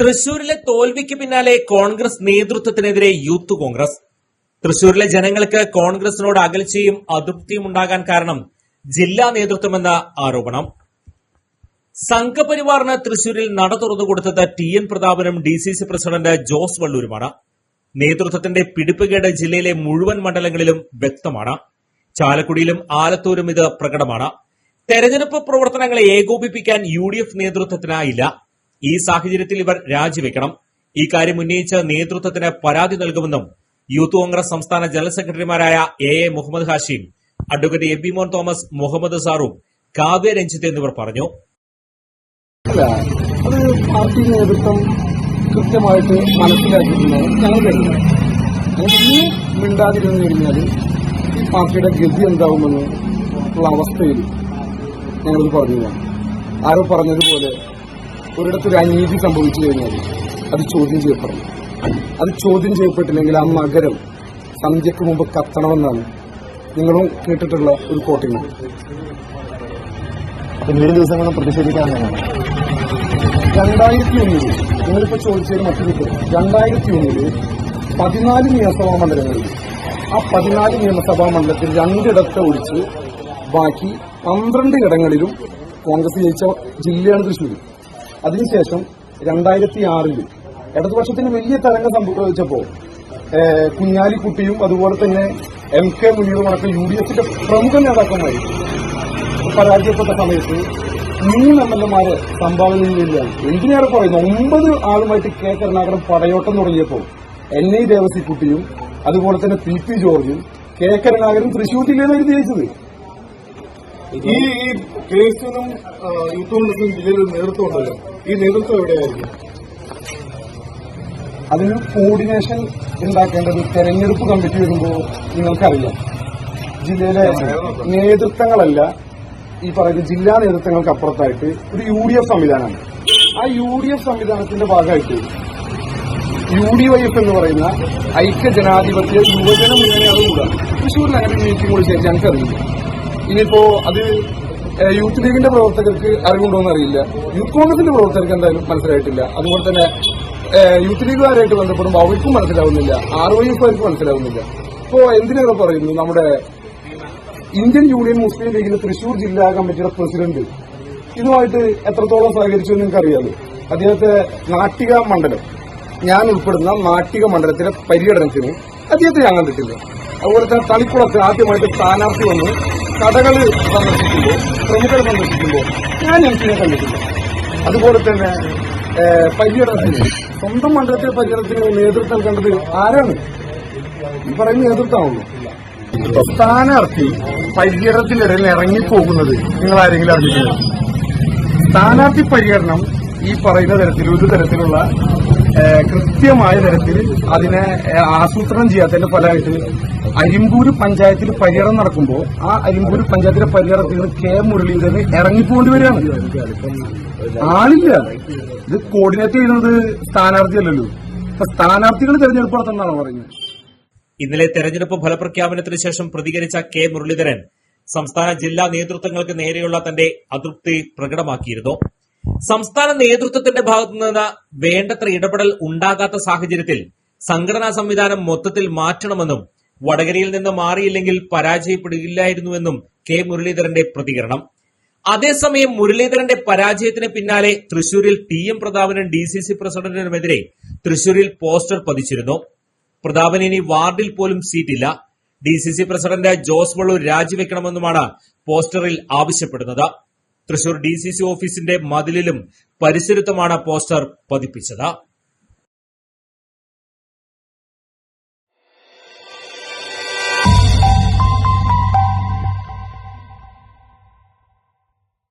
തൃശൂരിലെ തോൽവിക്ക് പിന്നാലെ കോൺഗ്രസ് നേതൃത്വത്തിനെതിരെ യൂത്ത് കോൺഗ്രസ്. തൃശൂരിലെ ജനങ്ങൾക്ക് കോൺഗ്രസിനോട് അകൽച്ചയും അതൃപ്തിയും ഉണ്ടാകാൻ കാരണം ജില്ലാ നേതൃത്വമെന്ന ആരോപണം. സംഘപരിവാറിന് തൃശൂരിൽ നട തുറന്നു കൊടുത്തത് T N പ്രതാപനും D C C president Jose വള്ളൂരുമാണ്. നേതൃത്വത്തിന്റെ പിടിപ്പുകേട് ജില്ലയിലെ മുഴുവൻ മണ്ഡലങ്ങളിലും വ്യക്തമാണ്. ചാലക്കുടിയിലും ആലത്തൂരും ഇത് പ്രകടമാണ്. തെരഞ്ഞെടുപ്പ് പ്രവർത്തനങ്ങളെ ഏകോപിപ്പിക്കാൻ യു ഡി എഫ് നേതൃത്വത്തിനായില്ല. ഈ സാഹചര്യത്തിൽ ഇവർ രാജിവെക്കണം. ഈ കാര്യം ഉന്നയിച്ച് നേതൃത്വത്തിന് പരാതി നൽകുമെന്നും യൂത്ത് കോൺഗ്രസ് സംസ്ഥാന ജനറൽ സെക്രട്ടറിമാരായ A A Muhammad Hashim advocate Abimon Thomas Muhammad സാറും കാവ്യ രഞ്ജിത്ത് എന്നിവർ പറഞ്ഞു. അത് പാർട്ടി നേതൃത്വം കൃത്യമായിട്ട് മനസ്സിലാക്കിയിട്ടുണ്ടാവും ഞങ്ങൾ ഈ പാർട്ടിയുടെ ഗതി എന്താവുമെന്ന് ഉള്ള അവസ്ഥയിൽ ഞങ്ങളത് പറഞ്ഞില്ല. ആരോ പറഞ്ഞതുപോലെ ഒരിടത്തൊരു അനീതി സംഭവിച്ചു കഴിഞ്ഞാൽ അത് ചോദ്യം ചെയ്യപ്പെടണം. അത് ചോദ്യം ചെയ്യപ്പെട്ടില്ലെങ്കിൽ ആ നഗരം സന്ധ്യക്ക് മുമ്പ് കത്തണമെന്നാണ് നിങ്ങളും കേട്ടിട്ടുള്ള ഒരു കോട്ടിങ് പിന്നീട് ദിവസങ്ങളും പ്രതിഷേധിക്കാവുന്നതാണ് രണ്ടായിരത്തി ഒന്നിൽ നിങ്ങളിപ്പോ ചോദിച്ചതിന് മറ്റൊരു. രണ്ടായിരത്തി ഒന്നിൽ പതിനാല് നിയമസഭാ മണ്ഡലങ്ങളിൽ ആ പതിനാല് നിയമസഭാ മണ്ഡലത്തിൽ രണ്ടിടത്ത് ഒഴിച്ച് ബാക്കി പന്ത്രണ്ട് ഇടങ്ങളിലും കോൺഗ്രസ് ജയിച്ച ജില്ലയാണ് തൃശ്ശൂർ അതിനുശേഷം രണ്ടായിരത്തി ആറിൽ ഇടതുപക്ഷത്തിന് വലിയ തരംഗം സംഭവിച്ചപ്പോൾ കുഞ്ഞാലിക്കുട്ടിയും അതുപോലെ തന്നെ എം കെ മുനീറും അടക്കം യു ഡി എഫിന്റെ പ്രമുഖ നേതാക്കന്മാരും പരാജയപ്പെട്ട സമയത്ത് മൂന്ന് എം എൽ എമാരെ സംഭാവന ചെയ്യുകയാണ് എന്തിനേറെ പറയുന്നു? ഒമ്പത് ആളുമായിട്ട് കെ കരുണാകരൻ പടയോട്ടം തുടങ്ങിയപ്പോൾ എൻ ഐ ദേവസിക്കുട്ടിയും അതുപോലെ തന്നെ പി പി ജോർജും കെ കരുണാകരൻ തൃശൂർ ജില്ലയിലായിരുന്നു ജയിച്ചത്? ഈ ഈ ക്രിസ്ത്യനും യൂത്ത് ജില്ലയിൽ നേതൃത്വം ഉണ്ടല്ലോ. ഈ നേതൃത്വം എവിടെയായിരിക്കും? അതിന് കോർഡിനേഷൻ ഉണ്ടാക്കേണ്ടത് തെരഞ്ഞെടുപ്പ് കമ്മിറ്റി വരുമ്പോൾ നിങ്ങൾക്കറിയാം. ജില്ലയിലെ നേതൃത്വങ്ങളല്ല ഈ പറയുന്ന ജില്ലാ നേതൃത്വങ്ങൾക്ക് അപ്പുറത്തായിട്ട് ഒരു യു ഡി എഫ് സംവിധാനമാണ്. ആ യു ഡി എഫ് സംവിധാനത്തിന്റെ ഭാഗമായിട്ട് യു ഡി വൈ എഫ് എന്ന് പറയുന്ന ഐക്യ ജനാധിപത്യ യുവജന മുന്നണിയാണ് അതുകൂടാണ് തൃശ്ശൂരിൽ അങ്ങനെ മീറ്റിംഗ് കൂടി ചേർത്ത് ഞങ്ങൾക്കറിയില്ല. ഇനിയിപ്പോ അത് യൂത്ത് ലീഗിന്റെ പ്രവർത്തകർക്ക് അറിവുണ്ടോന്ന് അറിയില്ല. യൂത്ത് കോൺഗ്രസിന്റെ പ്രവർത്തകർക്ക് എന്തായാലും മനസ്സിലായിട്ടില്ല. അതുപോലെ തന്നെ യൂത്ത് ലീഗുകാരായിട്ട് ബന്ധപ്പെടുമ്പോൾ അവർക്കും മനസ്സിലാവുന്നില്ല. ആർ വൈ എഫ് അവർക്ക് മനസ്സിലാവുന്നില്ല. ഇപ്പോ എന്തിനേറെ പറയുന്നു നമ്മുടെ ഇന്ത്യൻ യൂണിയൻ മുസ്ലിം ലീഗിന്റെ തൃശൂർ ജില്ലാ കമ്മിറ്റിയുടെ പ്രസിഡന്റ് ഇതുമായിട്ട് എത്രത്തോളം സഹകരിച്ചു എന്ന് നിങ്ങൾക്കറിയാലോ. അദ്ദേഹത്തെ നാട്ടിക മണ്ഡലം ഞാൻ ഉൾപ്പെടുന്ന നാട്ടിക മണ്ഡലത്തിലെ പര്യടനത്തിന് അദ്ദേഹത്തെ ഞാൻ കണ്ടിട്ടില്ല അതുപോലെ തന്നെ തളിക്കുളത്ത് ആദ്യമായിട്ട് സ്ഥാനാർത്ഥി വന്ന് കടകൾ സന്ദർശിക്കുമ്പോൾ പ്രമുഖർ സന്ദർശിക്കുമ്പോൾ ഞാൻ എംപിനെ കണ്ടിട്ടില്ല. അതുപോലെ തന്നെ പര്യടനത്തിന് സ്വന്തം മണ്ഡലത്തിലെ പര്യടനത്തിന് നേതൃത്വം കണ്ടത് ആരാണ്? ഈ പറയുന്ന നേതൃത്വമാണല്ലോ. സ്ഥാനാർത്ഥി പര്യടനത്തിനിടയിൽ ഇറങ്ങിപ്പോകുന്നത് നിങ്ങൾ ആരെങ്കിലും അറിഞ്ഞിട്ടില്ല സ്ഥാനാർത്ഥി പര്യടനം ഈ പറയുന്ന തരത്തിൽ ഒരു തരത്തിലുള്ള കൃത്യമായ തരത്തിൽ അതിനെ ആസൂത്രണം ചെയ്യാത്തതിന്റെ ഫലമായിട്ട് അരിമ്പൂര് പഞ്ചായത്തിൽ പര്യടനം നടക്കുമ്പോൾ ആ അരിമ്പൂര് പഞ്ചായത്തിലെ പര്യടനത്തിൽ നിന്ന് കെ മുരളീധരൻ ഇറങ്ങിപ്പോണ്ടി വരികയാണ്. ആളില്ല. ഇത് കോർഡിനേറ്റ് ചെയ്യുന്നത് സ്ഥാനാർത്ഥിയല്ലല്ലോ. അപ്പൊ സ്ഥാനാർത്ഥികൾ തെരഞ്ഞെടുപ്പ് നടത്തുന്നതാണ് പറയുന്നത്? ഇന്നലെ തെരഞ്ഞെടുപ്പ് ഫലപ്രഖ്യാപനത്തിന് ശേഷം പ്രതികരിച്ച കെ മുരളീധരൻ സംസ്ഥാന ജില്ലാ നേതൃത്വങ്ങൾക്ക് നേരെയുള്ള തന്റെ അതൃപ്തി പ്രകടമാക്കിയിരുന്നു. സംസ്ഥാന നേതൃത്വത്തിന്റെ ഭാഗത്തു നിന്ന് വേണ്ടത്ര ഇടപെടൽ ഉണ്ടാകാത്ത സാഹചര്യത്തിൽ സംഘടനാ സംവിധാനം മൊത്തത്തിൽ മാറ്റണമെന്നും വടകരയിൽ നിന്ന് മാറിയില്ലെങ്കിൽ പരാജയപ്പെടുകയില്ലായിരുന്നുവെന്നും കെ മുരളീധരന്റെ പ്രതികരണം. അതേസമയം മുരളീധരന്റെ പരാജയത്തിന് പിന്നാലെ തൃശൂരിൽ ടി എം പ്രതാപനും ഡി സി സി പ്രസിഡന്റിനുമെതിരെ തൃശൂരിൽ പോസ്റ്റർ പതിച്ചിരുന്നു. പ്രതാപന് ഇനി വാർഡിൽ പോലും സീറ്റില്ല. D C C president Jose Vallur രാജിവെക്കണമെന്നുമാണ് പോസ്റ്ററിൽ ആവശ്യപ്പെടുന്നത്. തൃശൂർ ഡി ഓഫീസിന്റെ മതിലിലും പരിസരത്തുമാണ് പോസ്റ്റർ പതിപ്പിച്ചത്.